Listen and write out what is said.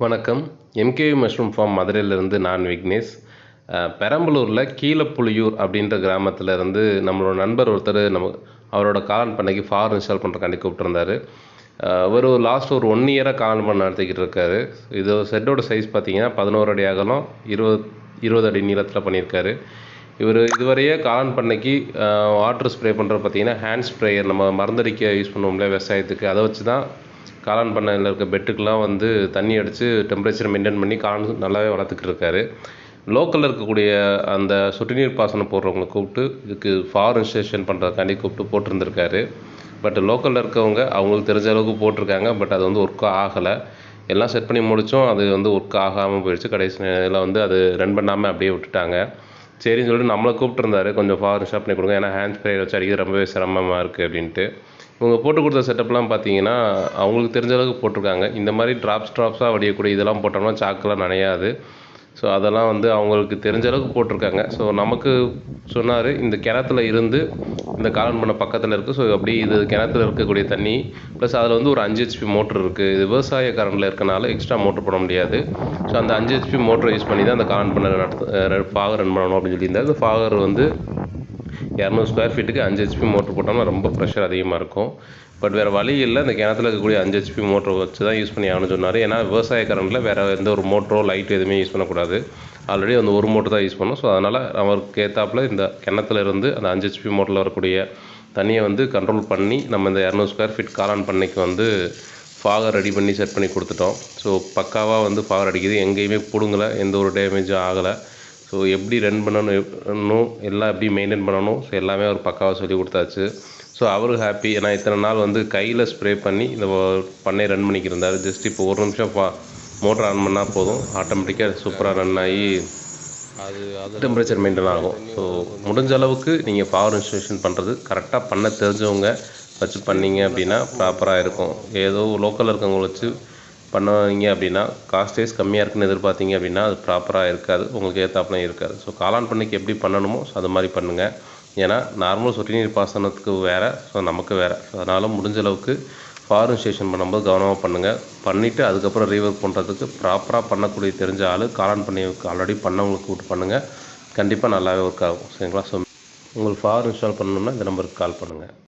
வணக்கம். MKV mushroom form மதுரையிலேருந்து நான் விக்னேஷ். பெரம்பலூரில் கீழப்புலியூர் அப்படின்ற கிராமத்தில் இருந்து நம்மளோட நண்பர் ஒருத்தர் நம்ம அவரோட காலன் பண்ணைக்கு ஃபார் இன்ஸ்டால் பண்ணுறக்காண்டி கூப்பிட்டுருந்தாரு. அஹ், ஒரு லாஸ்ட் ஒரு ஒன் இயராக காலன் பண்ண நடத்திக்கிட்டு இருக்காரு. இது செட்டோட சைஸ் பார்த்தீங்கன்னா பதினோரு அடி அகலம் இருபது இருபது அடி நீளத்தில் பண்ணியிருக்காரு. இவர் இதுவரையே காளான் பண்ணைக்கு வாட்டர் ஸ்ப்ரே பண்ணுறது பார்த்தீங்கன்னா ஹேண்ட் ஸ்ப்ரேயர் நம்ம மருந்தடிக்க யூஸ் பண்ணுவோம்ல விவசாயத்துக்கு அதை வச்சு தான் காளான் பண்ணையில் இருக்க பெட்டுக்கெலாம் வந்து தண்ணி அடித்து டெம்பரேச்சர் மெயின்டைன் பண்ணி காளான் நல்லாவே வளர்த்துக்கிட்டு இருக்காரு லோக்கலில் இருக்கக்கூடிய அந்த சொட்டு நீர் பாசனம் போடுறவங்களை கூப்பிட்டு இதுக்கு ஃபார் இன்ஸ்டேஷன் பண்ணுறதுக்காண்டி கூப்பிட்டு போட்டிருந்திருக்காரு. பட் லோக்கலில் இருக்கவங்க அவங்களுக்கு தெரிஞ்ச அளவுக்கு போட்டிருக்காங்க. பட் அது வந்து ஒர்க் ஆகலை. எல்லாம் செட் பண்ணி முடித்தோம் அது வந்து ஒர்க் ஆகாமல் போயிடுச்சு. கடைசி நேரத்தில் வந்து அது ரன் பண்ணாமல் அப்படியே விட்டுட்டாங்க. சரின்னு சொல்லிட்டு நம்மளை கூப்பிட்டுருந்தாரு. கொஞ்சம் ஃபாரின் ஷாப் பண்ணி கொடுங்க. ஏன்னா ஹேண்ட் ஸ்ப்ரே வச்சு அடிக்கிறது ரொம்பவே சிரமமாக இருக்குது அப்படின்ட்டு. இவங்க போட்டு கொடுத்த செட்டப்லாம் பார்த்தீங்கன்னா அவங்களுக்கு தெரிஞ்ச அளவுக்கு போட்டிருக்காங்க. இந்த மாதிரி ட்ராப்ஸ் ட்ராப்ஸாக வடியக்கூடிய இதெல்லாம் போட்டோம்னா சாக்கெல்லாம் நனையாது. ஸோ அதெல்லாம் வந்து அவங்களுக்கு தெரிஞ்ச அளவுக்கு போட்டிருக்காங்க. ஸோ நமக்கு சொன்னார் இந்த கிணத்துல இருந்து இந்த காலன் பண்ண பக்கத்தில் இருக்குது ஸோ அப்படி இது கிணத்துல இருக்கக்கூடிய தண்ணி ப்ளஸ் அதில் வந்து ஒரு அஞ்சு ஹெச்பி மோட்ரு இருக்குது இது விவசாய கரண்டில் இருக்கனால எக்ஸ்ட்ரா மோட்ரு போட முடியாது. ஸோ அந்த அஞ்சு ஹெச்பி மோட்டரை யூஸ் பண்ணி தான் அந்த காலன் பண்ண நடத்து ஃபாகர் ரன் பண்ணணும் அப்படின்னு சொல்லியிருந்தார். இந்த ஃபாகர் வந்து இரநூறு ஸ்கொயர் ஃபீட்டுக்கு அஞ்சு ஹெச்பி மோட்ரு போட்டோம்னா ரொம்ப ப்ரெஷர் அதிகமாக இருக்கும். பட் வேறு வழி இல்லை இந்த கிணத்துல இருக்கக்கூடிய அஞ்சு ஹெச்பி மோட்ரு வச்சு தான் யூஸ் பண்ணி ஆகணும்னு சொன்னார். ஏன்னா விவசாய கரண்டில் வேறு எந்த ஒரு மோட்டரோ லைட் எதுவுமே யூஸ் பண்ணக்கூடாது. ஆல்ரெடி அந்த ஒரு மோட்டர் தான் யூஸ் பண்ணோம். ஸோ அதனால் அவருக்கு ஏற்றாப்புல இந்த கிணத்துல இருந்து அந்த அஞ்சு ஹெச்பி மோட்டரில் வரக்கூடிய தண்ணியை வந்து கண்ட்ரோல் பண்ணி நம்ம இந்த இரநூறு ஸ்கொயர் ஃபீட் காளான் பண்ணைக்கு வந்து ஃபாகர் ரெடி பண்ணி செட் பண்ணி கொடுத்துட்டோம். ஸோ பக்காவாக வந்து ஃபாகர் அடிக்குது. எங்கேயுமே பிடுங்கலை. எந்த ஒரு டேமேஜும் ஆகலை. ஸோ எப்படி ரன் பண்ணணும் எல்லாம் எப்படி மெயின்டைன் பண்ணணும் ஸோ எல்லாமே அவர் பக்காவாக சொல்லி கொடுத்தாச்சு. ஸோ அவரு ஹாப்பி ஏன்னா இத்தனை நாள் வந்து கையில் ஸ்ப்ரே பண்ணி இந்த பண்ணை ரன் பண்ணிக்கிருந்தார் ஜஸ்ட் இப்போ ஒரு நிமிஷம் ஃபா மோட்டர் ஆன் பண்ணால் போதும். ஆட்டோமேட்டிக்காக சூப்பராக ரன் ஆகி அது அது டெம்பரேச்சர் மெயின்டைன் ஆகும். ஸோ முடிஞ்ச அளவுக்கு நீங்கள் பவர் இன்ஸ்டலேஷன் பண்ணுறது கரெக்டாக பண்ண தெரிஞ்சவங்க வச்சு பண்ணீங்க அப்படின்னா ப்ராப்பராக இருக்கும். ஏதோ லோக்கலில் இருக்கவங்க வச்சு பண்ணுவீங்க அப்படின்னா காஸ்டேஜ் கம்மியாக இருக்குன்னு எதிர்பார்த்தீங்க அப்படின்னா அது ப்ராப்பராக இருக்காது. உங்களுக்கு ஏற்றாப்புலாம் இருக்காது. ஸோ காளான் பண்ணைக்கு எப்படி பண்ணணுமோ ஸோ அது மாதிரி பண்ணுங்கள் ஏன்னா நார்மல் சொட்டு நீர் பாசனத்துக்கு வேறு ஸோ நமக்கு வேறு. அதனால் முடிஞ்ச அளவுக்கு ஃபாரின் ஸ்டேஷன் பண்ணும்போது கவனமாக பண்ணுங்கள் பண்ணிவிட்டு அதுக்கப்புறம் ரீவர்க் பண்ணுறதுக்கு ப்ராப்பராக பண்ணக்கூடிய தெரிஞ்ச ஆள் காளான் பண்ணி ஆல்ரெடி பண்ணவங்களுக்கு கூப்பிட்டு பண்ணுங்கள் கண்டிப்பாக நல்லாவே ஒர்க் ஆகும். சரிங்களா? ஸோ உங்களுக்கு ஃபார் இன்ஸ்டால் பண்ணணும்னா இந்த நம்பருக்கு கால் பண்ணுங்கள்